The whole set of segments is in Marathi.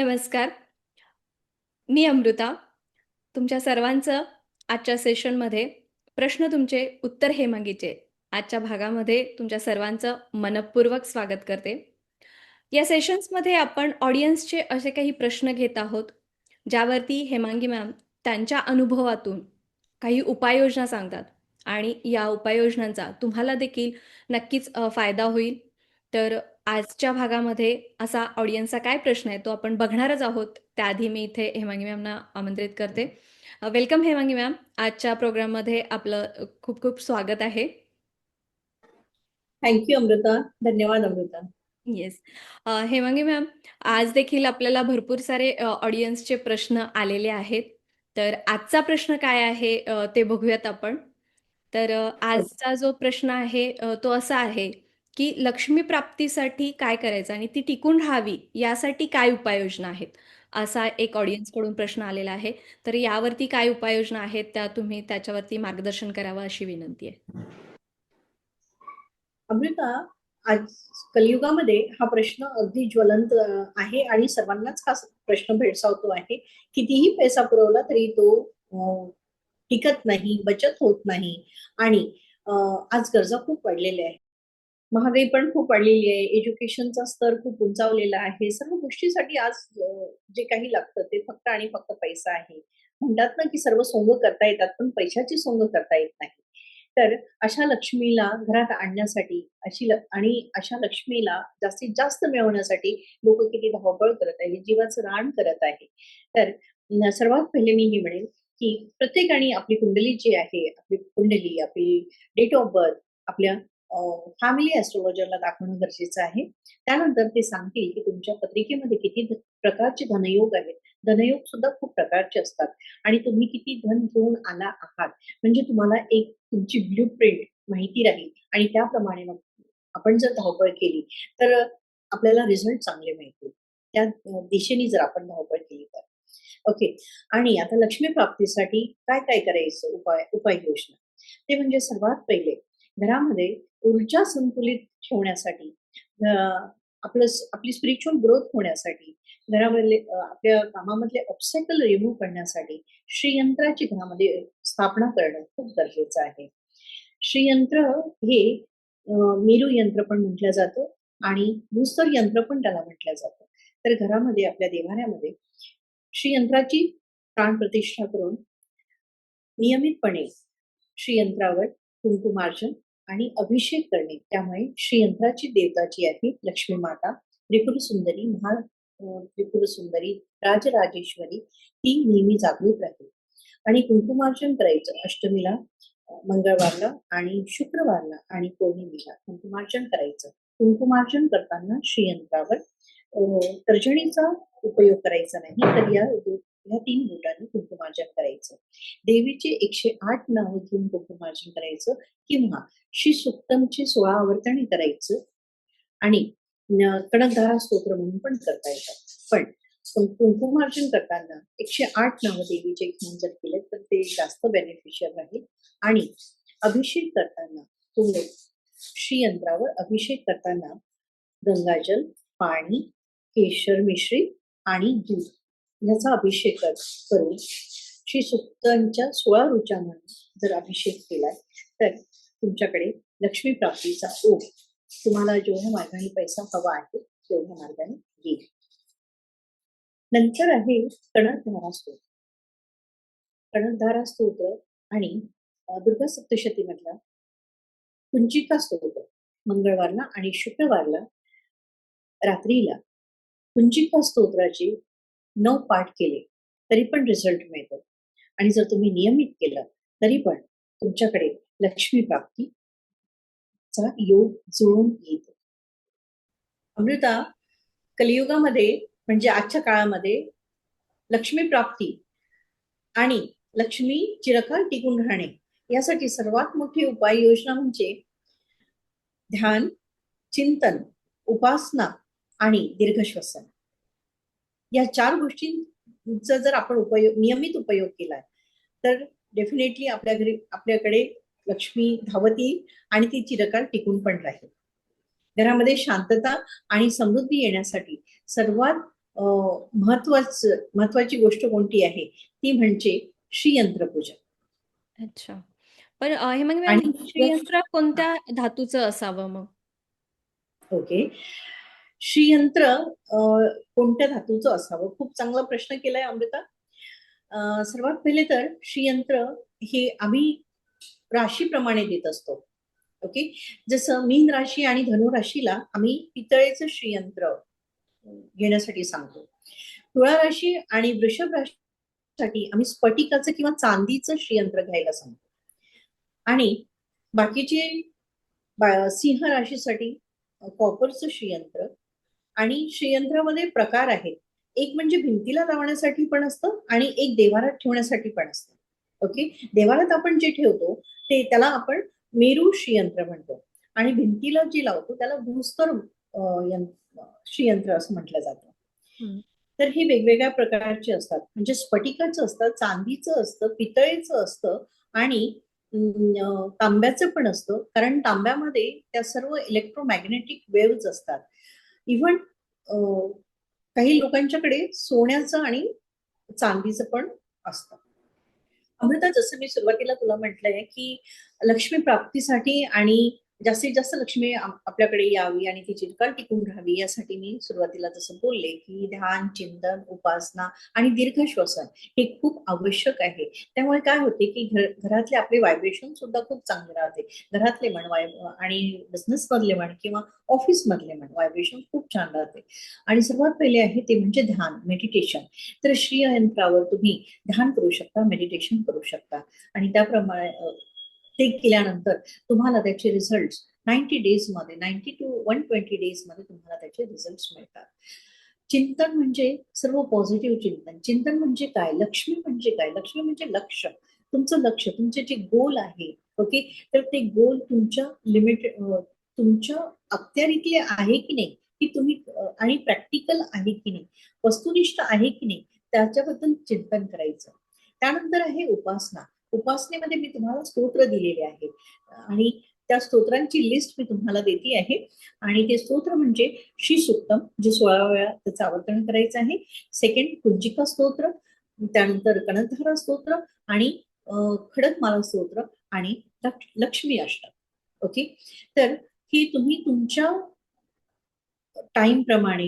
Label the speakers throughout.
Speaker 1: नमस्कार. मी अमृता. तुमच्या सर्वांचं आजच्या सेशनमध्ये प्रश्न तुमचे उत्तर हेमांगीचे आजच्या भागामध्ये तुमच्या सर्वांचं मनपूर्वक स्वागत करते. या सेशन्समध्ये आपण ऑडियन्सचे असे काही प्रश्न घेत आहोत, ज्यावरती हेमांगी मॅम त्यांच्या अनुभवातून काही उपाययोजना सांगतात आणि या उपाययोजनांचा तुम्हाला देखील नक्कीच फायदा होईल. तर आजच्या भागामध्ये असा ऑडियन्सचा काय प्रश्न आहे तो आपण बघणारच आहोत. त्याआधी मी इथे हेमांगी मॅमना आमंत्रित करते. Welcome Hemangi ma'am. आजच्या प्रोग्राममध्ये आपलं खूप खूप स्वागत आहे.
Speaker 2: Thank you Amruta. धन्यवाद अमृता.
Speaker 1: येस. हेमांगी मॅम, आज देखील आपल्याला भरपूर सारे ऑडियन्सचे प्रश्न आलेले आहेत. तर आजचा प्रश्न काय आहे ते बघूयात आपण. तर आजचा जो प्रश्न आहे तो असा आहे, की लक्ष्मी प्राप्तीसाठी काय करायचं आणि ती टिकून राहावी यासाठी काय उपाययोजना आहेत? असा एक ऑडियन्सकडून प्रश्न आलेला आहे. तर यावरती काय उपाययोजना आहेत त्या तुम्ही त्याच्यावरती मार्गदर्शन करावं अशी विनंती आहे.
Speaker 2: अमृता, आज कलियुगामध्ये हा प्रश्न अगदी ज्वलंत आहे आणि सर्वांनाच हा प्रश्न भेडसावतो आहे. कितीही पैसा पुरवला तरी तो टिकत नाही, बचत होत नाही आणि आज गरजा खूप वाढलेल्या आहेत. महागाई पण खूप वाढलेली आहे. एज्युकेशनचा स्तर खूप उंचावलेला आहे. सर्व गोष्टीसाठी आज जे काही लागतं ते फक्त आणि फक्त पैसा आहे. म्हणतात ना, की सर्व सोंग करता येतात, पण पैशाची सोंग करता येत नाही. तर अशा लक्ष्मीला घरात आणण्यासाठी अशी आणि अशा लक्ष्मीला जास्तीत जास्त मिळवण्यासाठी लोक किती धावपळ करत आहेत, जीवाचं रान करत आहे. तर सर्वात पहिले मी हे म्हणेन, की प्रत्येकाने आपली कुंडली जी आहे, आपली कुंडली, आपली डेट ऑफ बर्थ आपल्या फॅमिली एस्ट्रोलॉजरला दाखवणं गरजेचं आहे. त्यानंतर ते सांगतील, की तुमच्या पत्रिकेमध्ये किती प्रकारचे धनयोग आहेत. धनयोग सुद्धा खूप प्रकारचे असतात आणि तुम्ही किती धन घेऊन आला आहात. म्हणजे तुम्हाला एक तुमची ब्लूप्रिंट माहिती राहील आणि त्याप्रमाणे मग आपण जर धावपळ केली, तर आपल्याला रिझल्ट चांगले मिळतील. त्या दिशेने जर आपण धावपळ केली तर. ओके. आणि आता लक्ष्मी प्राप्तीसाठी काय-काय करायचं उपाय उपाययोजना? ते म्हणजे सर्वात पहिले घरामध्ये ऊर्जा संतुलित ठेवण्यासाठी आपलं आपली स्पिरिच्युअल ग्रोथ होण्यासाठी, घरामधले आपल्या कामामधले ऑब्स्टॅकल रिमूव्ह करण्यासाठी श्रीयंत्राची घरामध्ये स्थापना करणं खूप गरजेचं आहे. श्रीयंत्र हे मेरू यंत्र पण म्हटलं जातं आणि भूस्तर यंत्र पण त्याला म्हटलं जातं. तर घरामध्ये आपल्या देवाऱ्यामध्ये श्रीयंत्राची प्राणप्रतिष्ठा करून नियमितपणे श्रीयंत्रावर कुंकुमार्जन आणि अभिषेक करणे. त्यामुळे श्रीयंत्राची देवता जी आहे लक्ष्मी माता, त्रिपुर सुंदरी, महा त्रिपुर सुंदरी, राजराजेश्वरी ती नेहमी जागृत राहील. आणि कुंकुमार्चन करायचं अष्टमीला, मंगळवारला आणि शुक्रवारला आणि पौर्णिमेला कुंकुमार्चन करायचं. कुंकुमार्चन करताना श्रीयंत्रावर तर्जणीचा उपयोग करायचा नाही, तर या या ह्या 3 बोटांनी कुंकुमार्जन करायचं. देवीचे एकशे आठ नाव घेऊन कुंकुमार्जन करायचं किंवा श्री सुक्तमची 16 आवर्तने करायचं आणि न कणकधारा स्तोत्र म्हणून पण करता येतात. पण कुंकुमार्जन करताना एकशे आठ नाव देवीचे घेऊन जर केले, तर ते जास्त बेनिफिशियल राहील आणि अभिषेक करताना तुम्ही श्रीयंत्रावर अभिषेक करताना गंगाजल, पाणी, केशर मिश्री आणि दूध याचा अभिषेक करून श्री सुक्तांच्या 16 ऋचा जर अभिषेक केला तर तुमच्याकडे लक्ष्मी प्राप्तीचा ओघ तुम्हाला जेवढ्या मार्गाने पैसा हवा आहे, तेवढ्या मार्गाने येईल. नंतर आहे कणकधारा स्तोत्र. कणकधारा स्तोत्र आणि दुर्गा दुर्गा सप्तशतीमधला कुंजिका स्तोत्र मंगळवारला आणि शुक्रवारला रात्रीला कुंजिका स्तोत्राची नऊ पाठ केले, तरी पण रिझल्ट मिळतो. आणि जर तुम्ही नियमित केलं, तरी पण तुमच्याकडे लक्ष्मी प्राप्तीचा योग जुळून येतो. अमृता, कलियुगामध्ये म्हणजे आजच्या काळामध्ये लक्ष्मी प्राप्ती आणि लक्ष्मी चिरकाल टिकून राहणे यासाठी सर्वात मोठी उपाययोजना म्हणजे ध्यान, चिंतन, उपासना आणि दीर्घश्वसन. या 4 गोष्टींचा जर आपण उपयोग नियमित उपयोग केला, तर डेफिनेटली आपल्या घरी आपल्याकडे लक्ष्मी धावत येईल आणि ती चिरकाल टिकून पण राहील. घरामध्ये शांतता आणि समृद्धी येण्यासाठी सर्वात महत्वाच महत्वाची गोष्ट कोणती आहे? ती म्हणजे श्रीयंत्रपूजन.
Speaker 1: अच्छा. पण
Speaker 2: आणि
Speaker 1: मॅम श्रीयंत्र कोणत्या धातूचं असावं मग?
Speaker 2: ओके. श्रीयंत्र कोणत्या धातूचं असावं? खूप चांगला प्रश्न केलाय अमृता. सर्वात पहिले तर श्रीयंत्र हे आम्ही राशीप्रमाणे देत असतो. ओके? जसं मीन राशी आणि धनु राशीला आम्ही पितळेचं श्रीयंत्र घेण्यासाठी सांगतो. तुळा राशी आणि वृषभ राशीसाठी आम्ही स्फटिकाचं किंवा चांदीचं श्रीयंत्र घ्यायला सांगतो. आणि बाकीचे बा- सिंह राशीसाठी कॉपरचं श्रीयंत्र आणि श्रीयंत्रामध्ये प्रकार आहेत. एक म्हणजे भिंतीला लावण्यासाठी पण असतं आणि एक देवारात ठेवण्यासाठी पण असतं. ओके? देवारात आपण जे ठेवतो ते त्याला आपण मेरू श्रीयंत्र म्हणतो. आणि भिंतीला जे लावतो त्याला भूस्तर श्रीयंत्र असं म्हटलं जातं. तर हे वेगवेगळ्या प्रकारचे असतात. म्हणजे स्फटिकाचं असतं चांदीचं असतं पितळेचं असतं आणि तांब्याचं पण असतं. कारण तांब्यामध्ये त्या सर्व इलेक्ट्रोमॅग्नेटिक वेव्ज असतात. इव्हन काही लोकांच्याकडे सोन्याचं आणि चांदीचं पण असतं. अमृता जसं मी सुरुवातीला तुला म्हटलंय की लक्ष्मी प्राप्तीसाठी आणि जास्तीत जास्त लक्ष्मी आपल्याकडे यावी आणि ती चिरकाल टिकून राहावी यासाठी मी सुरुवातीला जसं बोलले की ध्यान चिंतन उपासना आणि दीर्घ श्वसन हे खूप आवश्यक आहे. त्यामुळे काय होते की घर घरातले आपले व्हायब्रेशन सुद्धा खूप चांगले राहते. घरातले म्हण वाय आणि बिझनेस मधले म्हण किंवा ऑफिस मधले म्हण व्हायब्रेशन खूप छान राहते. आणि सर्वात पहिले आहे ते म्हणजे ध्यान मेडिटेशन तर श्री यंत्रावर तुम्ही ध्यान करू शकता मेडिटेशन करू शकता. आणि त्याप्रमाणे ते केल्यानंतर तुम्हाला त्याचे रिझल्ट नाईन्टी डेजमध्ये नाईन्टी टू वन ट्वेंटी डेजमध्ये तुम्हाला त्याचे रिझल्ट मिळतात. चिंतन म्हणजे सर्व पॉझिटिव्ह चिंतन. चिंतन म्हणजे काय? लक्ष्मी म्हणजे काय? लक्ष्मी म्हणजे लक्ष. तुमचं लक्ष तुमचे जे गोल आहे ओके तर ते गोल तुमच्या लिमिट तुमच्या अखत्यारीतले आहे की नाही? की तुम्ही आणि प्रॅक्टिकल आहे की नाही? वस्तुनिष्ठ आहे की नाही? त्याच्याबद्दल चिंतन करायचं. त्यानंतर आहे उपासना. उपासनेमध्ये मी तुम्हाला स्तोत्र दिलेले आहेत आणि त्या स्तोत्रांची लिस्ट मी तुम्हाला देते आहे. आणि ते स्तोत्र म्हणजे श्री सुक्तम जे सोळा वेळा त्याचं आवर्तन करायचं आहे. सेकंड कुंजिका स्तोत्र त्यानंतर कणधारा स्तोत्र आणि खडकमाला स्तोत्र आणि लक्ष्मी अष्टक. ओके तर ही तुम्ही तुमच्या टाइम प्रमाणे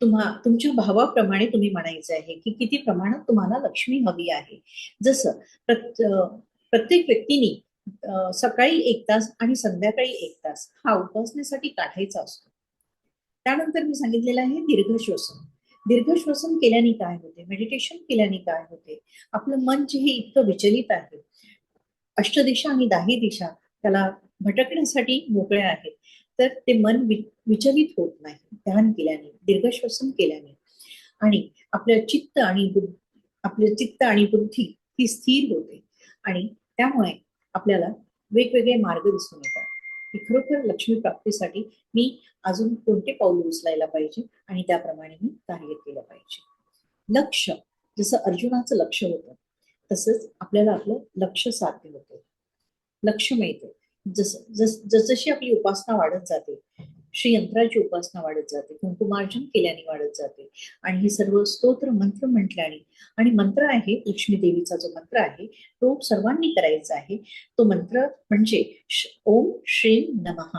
Speaker 2: तुम्हा तुमच्या भावाप्रमाणे तुम्ही म्हणायचं आहे की किती प्रमाणात तुम्हाला लक्ष्मी हवी आहे. जसं प्रत्येक व्यक्तीने सकाळी एक तास आणि संध्याकाळी एक तास हा उपासनेसाठी काढायचा असतो. त्यानंतर मी सांगितलेलं आहे दीर्घ श्वसन दीर्घ श्वसन केल्याने काय होते? मेडिटेशन केल्याने काय होते? आपलं मन जे हे इतकं विचलित आहे. अष्टदिशा आणि दाही दिशा त्याला भटकण्यासाठी मोकळ्या आहेत. तर ते मन विचलित होत नाही. ध्यान केल्याने दीर्घश्वसन केल्याने. आणि आपलं चित्त आणि बुद्ध चित्त आणि बुद्धी ही स्थिर होते. आणि त्यामुळे आपल्याला वेगवेगळे मार्ग दिसून येतात. की खरोखर लक्ष्मी प्राप्तीसाठी मी अजून कोणते पाऊल उचलायला पाहिजे आणि त्याप्रमाणे मी कार्य केलं पाहिजे. लक्ष जसं अर्जुनाचं लक्ष होतं तसंच आपल्याला आपलं लक्ष साध्य होतं. लक्ष मिळतं. जस जस जसजशी आपली उपासना वाढत जाते श्री यंत्राची उपासना वाढत जाते कुंकुमार्जन केल्याने वाढत जाते. आणि हे सर्व स्तोत्र मंत्र म्हटल्याने आणि मंत्र आहे लक्ष्मी देवीचा जो मंत्र आहे तो सर्वांनी करायचा आहे. तो मंत्र म्हणजे ओम श्री नमः.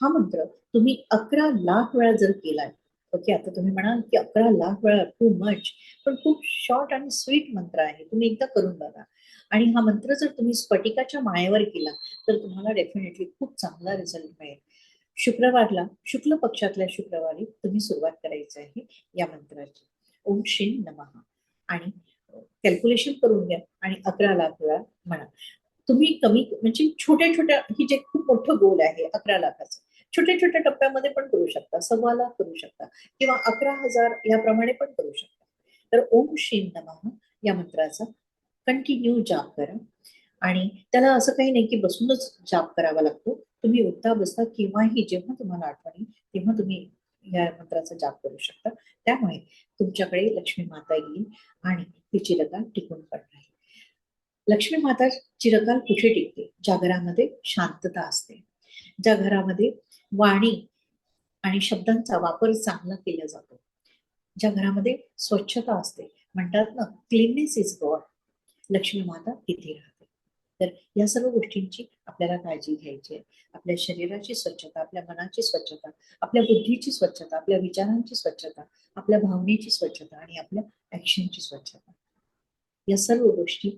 Speaker 2: हा मंत्र तुम्ही अकरा लाख वेळा जर केला ओके आता तुम्ही म्हणाल की अकरा लाख वेळा टू मच पण खूप शॉर्ट आणि स्वीट मंत्र आहे. तुम्ही एकदा करून बघा. आणि हा मंत्र जर तुम्ही स्फटिकाच्या माळेवर केला तर तुम्हाला डेफिनेटली खूप चांगला रिझल्ट मिळेल. शुक्रवारला शुक्ल पक्षातल्या शुक्रवारी तुम्ही सुरुवात करायची आहे या मंत्राची. ओम श्री नमः. आणि कॅल्क्युलेशन करून घ्या आणि अकरा लाख वेळा म्हणा. तुम्ही कमी म्हणजे छोट्या छोट्या ही जे खूप मोठं गोल आहे अकरा लाखाचं छोट्या छोट्या टप्प्यामध्ये पण करू शकता सव्वा लाख करू शकता किंवा अकरा हजार याप्रमाणे पण करू शकता. तर ओम श्री नमः या मंत्राचा कंटिन्यू जाप करा. आणि त्याला असं काही नाही की बसूनच जाप करावा लागतो. तुम्ही उठता बसता केव्हाही जेव्हा तुम्हाला आठवणी तेव्हा तुम्ही या मंत्राचा जाप करू शकता. त्यामुळे तुमच्याकडे लक्ष्मी माता येईल आणि ती चिरकाल टिकून पण राहील. लक्ष्मी माता चिरकाल कुठे टिकते? ज्या घरामध्ये शांतता असते. ज्या घरामध्ये वाणी आणि शब्दांचा वापर चांगला केला जातो. ज्या घरामध्ये स्वच्छता असते. म्हणतात ना क्लिननेस इज गॉड लक्ष्मी माता तिथे राहते. तर या सर्व गोष्टींची आपल्याला काळजी घ्यायची आहे. आपल्या शरीराची स्वच्छता आपल्या मनाची स्वच्छता आपल्या बुद्धीची स्वच्छता आपल्या विचारांची स्वच्छता आपल्या भावनेची स्वच्छता आणि आपल्या ऍक्शनची स्वच्छता. या सर्व गोष्टी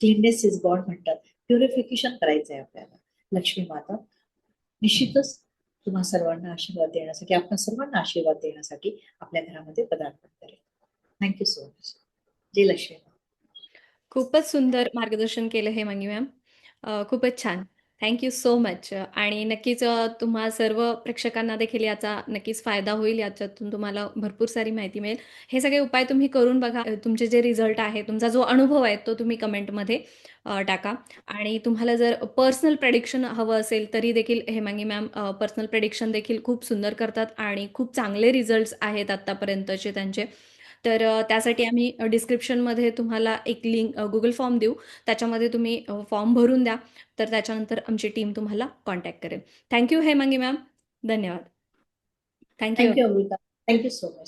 Speaker 2: क्लिननेस इज गॉड म्हणतात. प्युरिफिकेशन करायचं आहे आपल्याला. लक्ष्मी माता निश्चितच तुम्हा सर्वांना आशीर्वाद देण्यासाठी आपल्या सर्वांना आशीर्वाद देण्यासाठी आपल्या घरामध्ये पदार्पण करेल. Thank you so much Jai Lakshmi.
Speaker 1: खूपच सुंदर मार्गदर्शन केलं हे मंगी मॅम. अ, खूपच छान. थँक्यू सो मच आणि नक्कीच अ, तुम्हा सर्व प्रेक्षकांना देखील याचा नक्कीच फायदा होईल याच्यातून तुम्हाला भरपूर सारी माहिती मिळेल. हे सगळे उपाय तुम्ही करून बघा. अ, तुमचे जे रिझल्ट आहे तुमचा जो अनुभव आहे तो तुम्ही कमेंटमध्ये अ, टाका. आणि तुम्हाला जर पर्सनल प्रेडिक्शन हवं असेल तरी देखील हेमांगी मॅम पर्सनल प्रेडिक्शन देखील खूप सुंदर करतात. आणि खूप चांगले रिझल्ट्स आहेत आत्तापर्यंतचे त्यांचे. तर त्यासाठी आम्ही डिस्क्रिप्शनमध्ये तुम्हाला एक लिंक गुगल फॉर्म देऊ. त्याच्यामध्ये तुम्ही फॉर्म भरून द्या. तर त्याच्यानंतर आमची टीम तुम्हाला कॉन्टॅक्ट करेल. थँक्यू हेमांगी मॅम धन्यवाद. Thank you
Speaker 2: thank you Amruta thank you so much